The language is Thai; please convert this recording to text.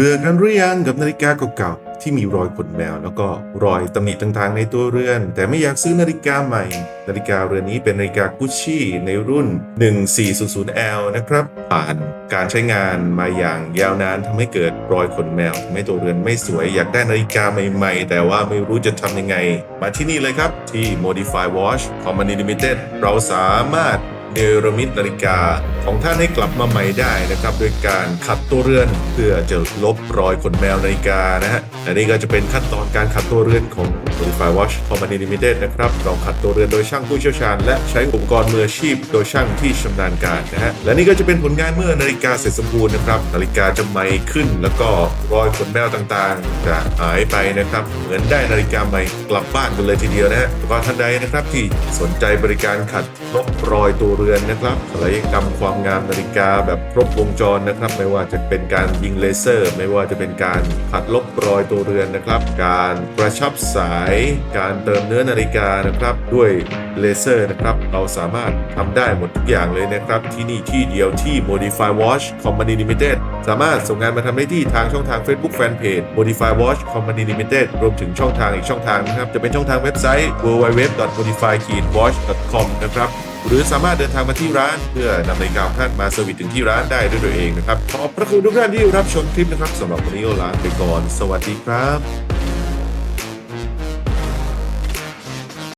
บื่อกันหรือยังกับนาฬิกาเก่าๆที่มีรอยขนแมว แล้วก็รอยตำหนิต่างๆในตัวเรือน แต่ไม่อยากซื้อนาฬิกาใหม่ นาฬิกาเรือนนี้เป็นนาฬิกากุชชี่ในรุ่น 1400L นะครับ ผ่านการใช้งานมาอย่างยาวนานทำให้เกิดรอยขนแมวทำให้ตัวเรือนไม่สวยอยากได้นาฬิกาใหม่ๆ แต่ว่าไม่รู้จะทำยังไง มาที่นี่เลยครับที่ Modify Watch Company Limited เราสามารถ เนรมิตนาฬิกาของท่านให้กลับมาใหม่ได้นะครับโดยการขัดตัวเรือนเพื่อจะลบรอยขนแมวนาฬิกานะฮะอันนี้ก็จะเป็นขั้นตอนการขัดตัวเรือนของ Modify Watch Company Limited นะครับเราขัดตัวเรือนโดยช่างผู้เชี่ยวชาญ และใช้อุปกรณ์มืออาชีพโดยช่างที่ชำนาญการนะฮะและนี่ก็จะเป็นผลงานเมื่อนาฬิกาเสร็จสมบูรณ์นะครับนาฬิกาจะใหม่ขึ้น แล้วก็รอยขนแมวต่างๆ จะหายไปนะครับเหมือนได้นาฬิกาใหม่กลับบ้านกันเลยทีเดียวนะฮะแล้วก็ท่านใดนะครับที่สนใจบริการขัดลบรอยตัวเรือนนะครับศัลยกรรมความงามนาฬิกาแบบครบวงจรนะครับ ไม่ว่าจะเป็นการยิงเลเซอร์ ไม่ว่าจะเป็นการขัดลบรอยตัวเรือนนะครับ การกระชับสายการเติมเนื้อนาฬิกานะครับ ด้วยเลเซอร์นะครับ เราสามารถทำได้หมดทุกอย่างเลยนะครับ ที่นี่ที่เดียวที่ Modify Watch Company Limited สามารถส่งงานมาทำได้ที่ทางช่องทาง Facebook Fanpage Modify Watch Company Limited รวมถึงช่องทางอีกช่องทางนะครับ จะเป็นช่องทางเว็บไซต์ www.modify-watch.com นะครับหรือสามารถเดินทางมาที่ร้าน เพื่อนำนาฬิกาท่านมาเซอร์วิสถึงที่ร้านได้ด้วยตัวเองนะครับ ขอบพระคุณทุกท่านที่รับชมคลิปนะครับสำหรับวันนี้ลาไปก่อน สวัสดีครับ